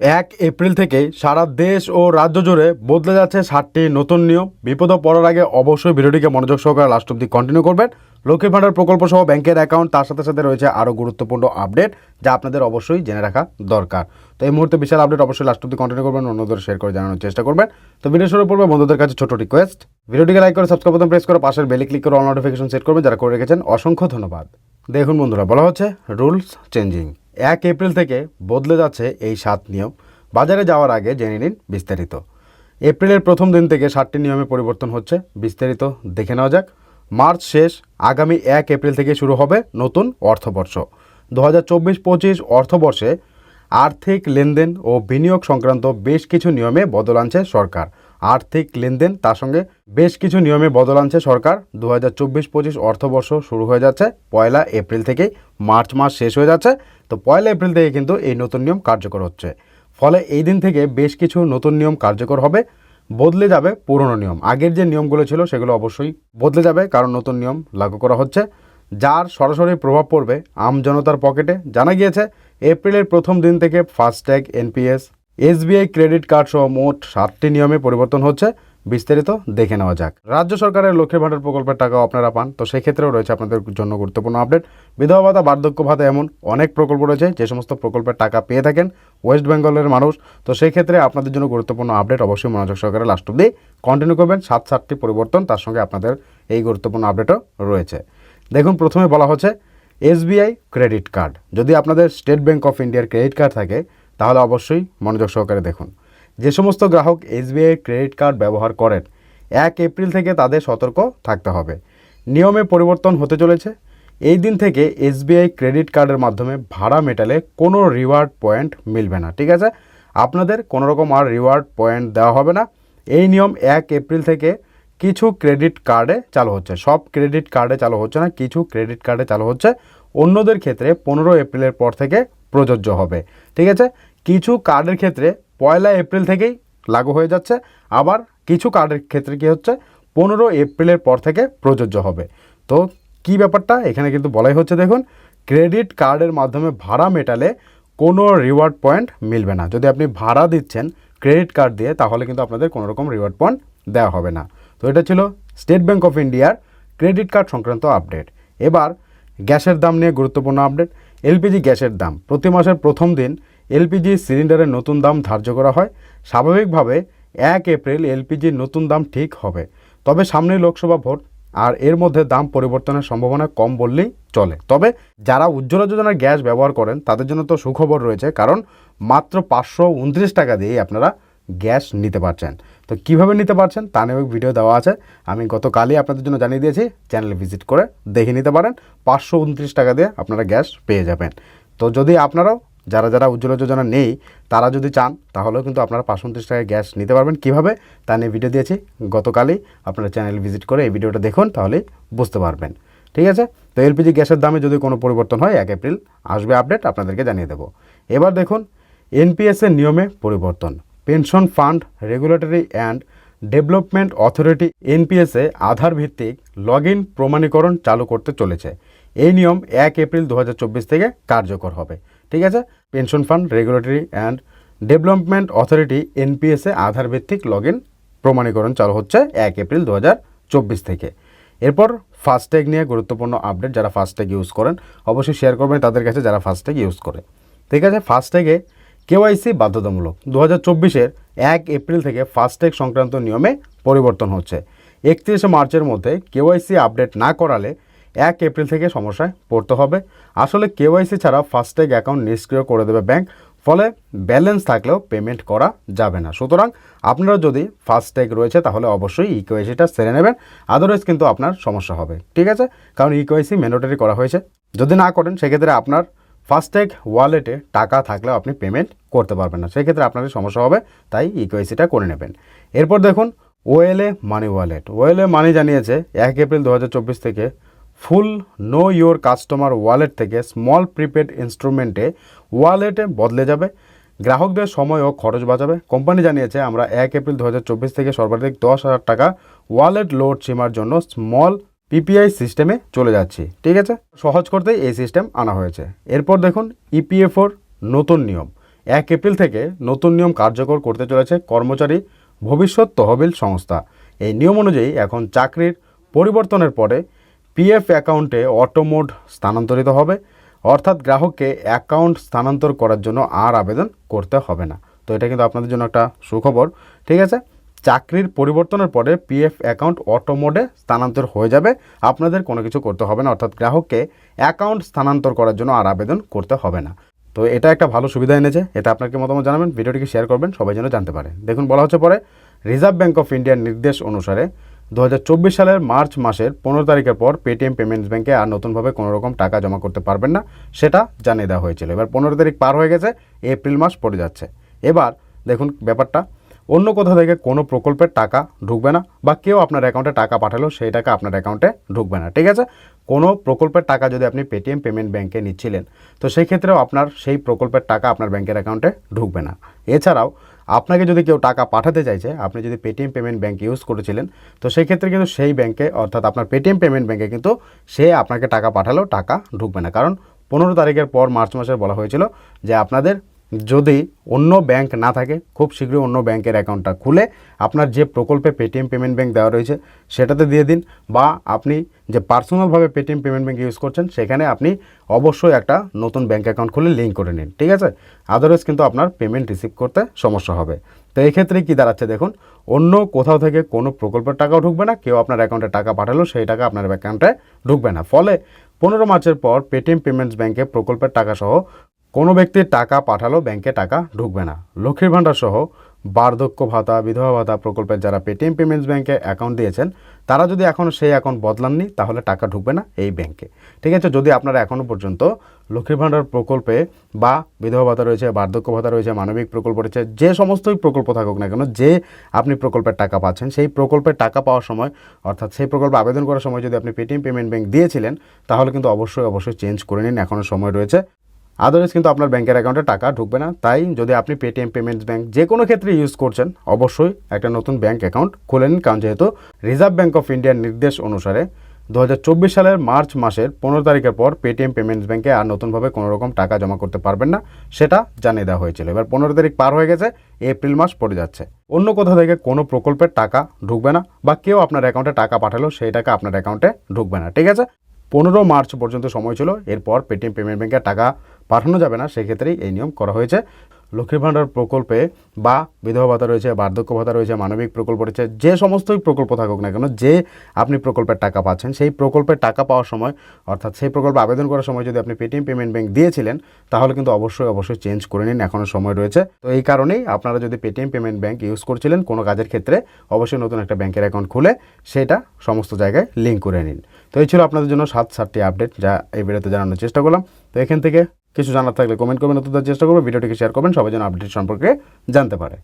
এক এপ্রিল থেকেই সারা দেশ ও রাজ্য জুড়ে বদলে যাচ্ছে ষাটটি নতুন নিয়ম। বিপদ পড়ার আগে অবশ্যই ভিডিওটিকে মনোযোগ সহকারে লাস্ট অব্দি কন্টিনিউ করবেন। লক্ষ্মীর ভাণ্ডার প্রকল্প সহ ব্যাংকের অ্যাকাউন্ট তার সাথে সাথে রয়েছে আরও গুরুত্বপূর্ণ আপডেট যা আপনাদের অবশ্যই জেনে রাখা দরকার। তো এই মুহূর্তে বিশাল আপডেট অবশ্যই লাস্ট অব্দি কন্টিনিউ করবেন, অন্যদের শেয়ার করে জানানোর চেষ্টা করবেন। তো ভিডিও শুরু করবে বন্ধুদের কাছে ছোট রিকোয়েস্ট ভিডিওটিকে লাইক করে সাবস্ক্রাইব বাটন প্রেস করে পাশের বেলে ক্লিক করে অল নোটিফিকেশন সেট করবেন, যারা করে রেখেছেন অসংখ্য ধন্যবাদ। দেখুন বন্ধুরা, বলা হচ্ছে রুলস চেঞ্জিং এক এপ্রিল থেকে বদলে যাচ্ছে এই সাত নিয়ম। বাজারে যাওয়ার আগে জেনে নিন বিস্তারিত। এপ্রিলের প্রথম দিন থেকে সাতটি নিয়মে পরিবর্তন হচ্ছে। বিস্তারিত দেখে নেওয়া যাক। মার্চ শেষ, আগামী এক এপ্রিল থেকে শুরু হবে নতুন অর্থবর্ষ। দু হাজার চব্বিশ পঁচিশ অর্থবর্ষে আর্থিক লেনদেন ও বিনিয়োগ সংক্রান্ত বেশ কিছু নিয়মে বদল আনছে সরকার। আর্থিক লেনদেন তার সঙ্গে বেশ কিছু নিয়মে বদল আনছে সরকার। দু হাজার চব্বিশ পঁচিশ অর্থবর্ষ শুরু হয়ে যাচ্ছে। পয়লা এপ্রিল থেকেই মার্চ মাস শেষ হয়ে যাচ্ছে। তো পয়লা এপ্রিল থেকে কিন্তু এই নতুন নিয়ম কার্যকর হচ্ছে। ফলে এই দিন থেকে বেশ কিছু নতুন নিয়ম কার্যকর হবে, বদলে যাবে পুরনো নিয়ম। আগের যে নিয়মগুলো ছিল সেগুলো অবশ্যই বদলে যাবে, কারণ নতুন নিয়ম লাগু করা হচ্ছে। যার সরাসরি প্রভাব পড়বে আম জনতার পকেটে। জানা গিয়েছে, এপ্রিলের প্রথম দিন থেকে FASTag, NPS, SBI credit card সহ মোট সাতটি নিয়মে পরিবর্তন হচ্ছে। বিস্তারিত দেখে নেওয়া যাক। রাজ্য সরকারের লক্ষ্মীর ভাণ্ডার প্রকল্পের টাকাও আপনারা পান। তো সেক্ষেত্রেও রয়েছে আপনাদের জন্য গুরুত্বপূর্ণ আপডেট। বিধবা ভাতা, বার্ধক্য ভাতা এমন অনেক প্রকল্প রয়েছে, যে সমস্ত প্রকল্পের টাকা পেয়ে থাকেন ওয়েস্ট বেঙ্গলের মানুষ। তো সেই ক্ষেত্রে আপনাদের জন্য গুরুত্বপূর্ণ আপডেট অবশ্যই মনোযোগ সহকারে লাস্ট অব্দি কন্টিনিউ করবেন। সাত সাতটি পরিবর্তন, তার সঙ্গে আপনাদের এই গুরুত্বপূর্ণ আপডেটও রয়েছে। দেখুন, প্রথমে বলা হচ্ছে এসবিআই ক্রেডিট কার্ড। যদি আপনাদের স্টেট ব্যাঙ্ক অফ ইন্ডিয়ার ক্রেডিট কার্ড থাকে, তাহলে অবশ্যই মনোযোগ সহকারে দেখুন। যে সমস্ত গ্রাহক এসবিআই ক্রেডিট কার্ড ব্যবহার করেন, এক এপ্রিল থেকে তাদের সতর্ক থাকতে হবে। নিয়মে পরিবর্তন হতে চলেছে। এই দিন থেকে এসবিআই ক্রেডিট কার্ডের মাধ্যমে ভাড়া মেটালে কোনো রিওয়ার্ড পয়েন্ট মিলবে না। ঠিক আছে? আপনাদের কোনো রকম আর রিওয়ার্ড পয়েন্ট দেওয়া হবে না। এই নিয়ম এক এপ্রিল থেকে কিছু ক্রেডিট কার্ডে চালু হচ্ছে। সব ক্রেডিট কার্ডে চালু হচ্ছে না, কিছু ক্রেডিট কার্ডে চালু হচ্ছে। অন্যদের ক্ষেত্রে পনেরো এপ্রিলের পর থেকে প্রযোজ্য হবে। ঠিক আছে? কিছু কার্ডের ক্ষেত্রে পয়লা এপ্রিল থেকেই লাগু হয়ে যাচ্ছে। আবার কিছু কার্ডের ক্ষেত্রে কি হচ্ছে? পনেরো এপ্রিলের পর থেকে প্রযোজ্য হবে। তো কি ব্যাপারটা? এখানে কিন্তু বলাই হচ্ছে, দেখুন, ক্রেডিট কার্ডের মাধ্যমে ভাড়া মেটালে কোনো রিওয়ার্ড পয়েন্ট মিলবে না। যদি আপনি ভাড়া দিচ্ছেন ক্রেডিট কার্ড দিয়ে, তাহলে কিন্তু আপনাদের কোনো রকম রিওয়ার্ড পয়েন্ট দেওয়া হবে না। তো এটা ছিল স্টেট ব্যাঙ্ক অফ ইন্ডিয়ার ক্রেডিট কার্ড সংক্রান্ত আপডেট এবার গ্যাসের দাম নিয়ে গুরুত্বপূর্ণ আপডেট এলপিজি গ্যাসের দাম। প্রতি মাসের প্রথম দিন এলপিজি সিলিন্ডারের নতুন দাম ধার্য করা হয়। স্বাভাবিকভাবে এক এপ্রিল এলপিজির নতুন দাম ঠিক হবে। তবে সামনেই লোকসভা ভোট, আর এর মধ্যে দাম পরিবর্তনের সম্ভাবনা কম বললেই চলে। তবে যারা উজ্জ্বলা যোজনার গ্যাস ব্যবহার করেন, তাদের জন্য তো সুখবর রয়েছে, কারণ মাত্র পাঁচশো উনত্রিশ টাকা দিয়েই আপনারা গ্যাস নিতে পারছেন। তো কীভাবে নিতে পারছেন, তা নিয়েও ভিডিও দেওয়া আছে। আমি গতকালই আপনাদের জন্য জানিয়ে দিয়েছি, চ্যানেলে ভিজিট করে দেখে নিতে পারেন। পাঁচশো উনত্রিশ টাকা দিয়ে আপনারা গ্যাস পেয়ে যাবেন। তো যদি আপনারাও যারা যারা উজ্জ্বলা যোজনা নেই, তারা যদি চান, তাহলেও কিন্তু আপনারা পাঁচশো উনত্রিশ টাকায় গ্যাস নিতে পারবেন। কীভাবে? তা নিয়ে ভিডিও দিয়েছি। গতকালই আপনারা চ্যানেল ভিজিট করে এই ভিডিওটা দেখুন তাহলে বুঝতে পারবেন। ঠিক আছে? তো এলপিজি গ্যাসের দামে যদি কোনো পরিবর্তন হয়, এক এপ্রিল আসবে আপডেট আপনাদেরকে জানিয়ে দেবো। এবার দেখুন এনপিএসের নিয়মে পরিবর্তন। Pension fund regulatory and development authority এনপিএসে Aadhaar ভিত্তিক লগ ইন প্রমাণীকরণ চালু করতে চলেছে। এই নিয়ম এক এপ্রিল দু হাজার চব্বিশ থেকে কার্যকর হবে। ঠিক আছে? Pension fund regulatory and development authority এনপিএসে Aadhaar ভিত্তিক লগ ইন প্রমাণীকরণ চালু হচ্ছে এক এপ্রিল দু চব্বিশ থেকে। এরপর ফাস্ট্যাগ নিয়ে গুরুত্বপূর্ণ আপডেট যারা ফাস্ট্যাগ ইউজ করেন, অবশ্যই শেয়ার করবেন তাদের কাছে যারা ফাস্ট্যাগ ইউজ করে। ঠিক আছে ফাস্ট্যাগে কেওয়াইসি বাধ্যতামূলক। দু হাজার চব্বিশের এক এপ্রিল থেকে ফাস্ট্যাগ সংক্রান্ত নিয়মে পরিবর্তন হচ্ছে। একত্রিশে মার্চের মধ্যে কেওয়াইসি আপডেট না করালে এক এপ্রিল থেকে সমস্যায় পড়তে হবে। আসলে কেওয়াইসি ছাড়া ফাস্ট্যাগ অ্যাকাউন্ট নিষ্ক্রিয় করে দেবে ব্যাংক, ফলে ব্যালেন্স থাকলেও পেমেন্ট করা যাবে না। সুতরাং আপনারা যদি ফাস্ট্যাগ রয়েছে, তাহলে অবশ্যই ইকোয়াইসিটা সেরে নেবেন। আদারওয়াইজ কিন্তু আপনার সমস্যা হবে। ঠিক আছে? কারণ ইকোয়াইসি ম্যান্ডেটরি করা হয়েছে। যদি না করেন, সেক্ষেত্রে আপনার ফাস্ট্যাগ ওয়ালেটে টাকা থাকলেও আপনি পেমেন্ট করতে পারবেন না। সেক্ষেত্রে আপনাদের সমস্যা হবে, তাই ইকোয়াইসিটা করে নেবেন। এরপর দেখুন ওয়েলএ মানি ওয়ালেট। ওয়েলএ মানি জানিয়েছে, এক এপ্রিল দু হাজার চব্বিশ থেকে full know your customer wallet থেকে স্মল প্রিপেড ইনস্ট্রুমেন্টে ওয়ালেটে বদলে যাবে। গ্রাহকদের সময় ও খরচ বাঁচাবে। কোম্পানি জানিয়েছে, আমরা এক এপ্রিল দু হাজার চব্বিশ থেকে সর্বাধিক দশ হাজার টাকা ওয়ালেট লোড সীমার জন্য স্মল পিপিআই সিস্টেমে চলে যাচ্ছি। ঠিক আছে? সহজ করতেই এই সিস্টেম আনা হয়েছে। এরপর দেখুন ইপিএফওর নতুন নিয়ম। এক এপ্রিল থেকে নতুন নিয়ম কার্যকর করতে চলেছে কর্মচারী ভবিষ্যৎ তহবিল সংস্থা। এই নিয়ম অনুযায়ী এখন চাকরির পরিবর্তনের পরে পিএফ অ্যাকাউন্টে অটোমোড স্থানান্তরিত হবে, অর্থাৎ গ্রাহককে অ্যাকাউন্ট স্থানান্তর করার জন্য আর আবেদন করতে হবে না। তো এটা কিন্তু আপনাদের জন্য একটা সুখবর। ঠিক আছে? চাকরির পরিবর্তনের পরে পিএফ অ্যাকাউন্ট অটো মোডে স্থানান্তর হয়ে যাবে। আপনাদের কোনো কিছু করতে হবে না, অর্থাৎ গ্রাহককে অ্যাকাউন্ট স্থানান্তর করার জন্য আর আবেদন করতে হবে না। তো এটা একটা ভালো সুবিধা এনেছে, এটা আপনাকে মতামত জানাবেন, ভিডিওটিকে শেয়ার করবেন, সবাই যেন জানতে পারে। দেখুন, বলা হচ্ছে পরে রিজার্ভ ব্যাঙ্ক অফ ইন্ডিয়ার নির্দেশ অনুসারে দু হাজার চব্বিশ সালের মার্চ মাসের পনেরো তারিখের পর পেটিএম পেমেন্টস ব্যাঙ্কে আর নতুনভাবে কোনো রকম টাকা জমা করতে পারবেন না, সেটা জানিয়ে দেওয়া হয়েছিল। এবার পনেরো তারিখ পার হয়ে গেছে, এপ্রিল মাস পড়ে যাচ্ছে। এবার দেখুন ব্যাপারটা। অন্য কোথাও থেকে কোনো প্রকল্পের টাকা ঢুকবে না বা কেউ আপনার অ্যাকাউন্টে টাকা পাঠালো, সেই টাকা আপনার অ্যাকাউন্টে ঢুকবে না, ঠিক আছে? কোনো প্রকল্পের টাকা যদি আপনি পেটিএম পেমেন্ট ব্যাঙ্কে নিচ্ছিলেন, তো সেই ক্ষেত্রেও আপনার সেই প্রকল্পের টাকা আপনার ব্যাংকের অ্যাকাউন্টে ঢুকবে না। এছাড়াও, আপনাকে যদি কেউ টাকা পাঠাতে চাইছে, আপনি যদি পেটিএম পেমেন্ট ব্যাঙ্ক ইউজ করেছিলেন, তো সেই ক্ষেত্রে কিন্তু সেই ব্যাংকে অর্থাৎ আপনার পেটিএম পেমেন্ট ব্যাঙ্কে কিন্তু সে আপনাকে টাকা পাঠালেও টাকা ঢুকবে না। কারণ পনেরো তারিখের পর মার্চ মাসে বলা হয়েছিল যে আপনাদের যদি অন্য ব্যাংক না থাকে, খুব শীঘ্রই অন্য ব্যাংকের অ্যাকাউন্টটা খুলে আপনার যে প্রকল্পে পেটিএম পেমেন্ট ব্যাঙ্ক দেওয়া রয়েছে, সেটাতে দিয়ে দিন বা আপনি যে পার্সোনালভাবে পেটিএম পেমেন্ট ব্যাঙ্ক ইউজ করছেন, সেখানে আপনি অবশ্যই একটা নতুন ব্যাঙ্ক অ্যাকাউন্ট খুলে লিঙ্ক করে নিন, ঠিক আছে? আদারওয়াইজ কিন্তু আপনার পেমেন্ট রিসিভ করতে সমস্যা হবে। তো এই ক্ষেত্রে কী দাঁড়াচ্ছে দেখুন, অন্য কোথাও থেকে কোনো প্রকল্পের টাকাও ঢুকবে না, কেউ আপনার অ্যাকাউন্টে টাকা পাঠালো, সেই টাকা আপনার অ্যাকাউন্টে ঢুকবে না। ফলে পনেরো মার্চের পর পেটিএম পেমেন্টস ব্যাঙ্কে প্রকল্পের টাকা সহ কোনো ব্যক্তির টাকা পাঠালো, ব্যাংকে টাকা ঢুকবে না। লক্ষ্মীর ভাণ্ডার সহ বার্ধক্য ভাতা, বিধবা ভাতা প্রকল্পের যারা পেটিএম পেমেন্টস ব্যাংকে অ্যাকাউন্ট দিয়েছেন, তারা যদি এখনও সেই অ্যাকাউন্ট বদলাননি, তাহলে টাকা ঢুকবে না এই ব্যাংকে। ঠিক আছে? যদি আপনারা এখনও পর্যন্ত লক্ষ্মীর ভাণ্ডার প্রকল্পে বা বিধবা ভাতা রয়েছে, বার্ধক্য ভাতা রয়েছে, মানবিক প্রকল্প রয়েছে, যে সমস্তই প্রকল্প থাকুক না কেন, যে আপনি প্রকল্পের টাকা পাচ্ছেন, সেই প্রকল্পের টাকা পাওয়ার সময়, অর্থাৎ সেই প্রকল্পে আবেদন করার সময় যদি আপনি পেটিএম পেমেন্ট ব্যাংক দিয়েছিলেন, তাহলে কিন্তু অবশ্যই অবশ্যই চেঞ্জ করে নিন। এখনও সময় রয়েছে। আদারওয়াইজ কিন্তু আপনার ব্যাংকের অ্যাকাউন্টে টাকা ঢুকবে না। তাই যদি আপনি পেটিএম পেমেন্টস ব্যাংক যে কোনো ক্ষেত্রে ইউজ করছেন, অবশ্যই একটা নতুন ব্যাংক অ্যাকাউন্ট খুলে নিন। কারণ যেহেতু রিজার্ভ ব্যাংক অফ ইন্ডিয়ার নির্দেশ অনুসারে দুহাজার চব্বিশ সালের মার্চ মাসের পনেরো তারিখের পর পেটিএম পেমেন্টস ব্যাংকে আর নতুনভাবে কোনো রকম টাকা জমা করতে পারবেন না। সেটা জানিয়ে দেওয়া হয়েছিল। এবার পনেরো তারিখ পার হয়ে গেছে, এপ্রিল মাস পড়ে যাচ্ছে। অন্য কোথাও থেকে কোনো প্রকল্পের টাকা ঢুকবে না বা কেউ আপনার অ্যাকাউন্টে টাকা পাঠালো, সেই টাকা আপনার অ্যাকাউন্টে ঢুকবে না। ঠিক আছে? পনেরো মার্চ পর্যন্ত সময় ছিল। এরপর পেটিএম পেমেন্ট ব্যাংকে টাকা পাঠানো যাবে না, সেক্ষেত্রেই এই নিয়ম করা হয়েছে। লক্ষ্মীর ভাণ্ডার প্রকল্পে বা বিধবা ভাতা রয়েছে, বার্ধক্য ভাতা রয়েছে, মানবিক প্রকল্প রয়েছে, যে সমস্তই প্রকল্প থাকুক না কেন, যে আপনি প্রকল্পের টাকা পাচ্ছেন, সেই প্রকল্পের টাকা পাওয়ার সময়, অর্থাৎ সেই প্রকল্পে আবেদন করার সময় যদি আপনি পেটিএম পেমেন্ট ব্যাংক দিয়েছিলেন, তাহলে কিন্তু অবশ্যই অবশ্যই চেঞ্জ করে নিন এখনও সময় রয়েছে। তো এই কারণেই আপনারা যদি পেটিএম পেমেন্ট ব্যাংক ইউজ করছিলেন, কোনো কাজের ক্ষেত্রে অবশ্যই নতুন একটা ব্যাংকের অ্যাকাউন্ট খুলে, সেটা সমস্ত জায়গায় লিঙ্ক করে নিন। তো এই ছিল আপনাদের জন্য সাত সাতটি আপডেট যা এই ভিডিওতে জানানোর চেষ্টা করলাম। তো এখান থেকে কিছু জানার থাকলে কমেন্ট করবেন অত্যন্ত চেষ্টা করবেন, ভিডিওটিকে শেয়ার করবেন, সবাই যেন আপডেট সম্পর্কে জানতে পারে।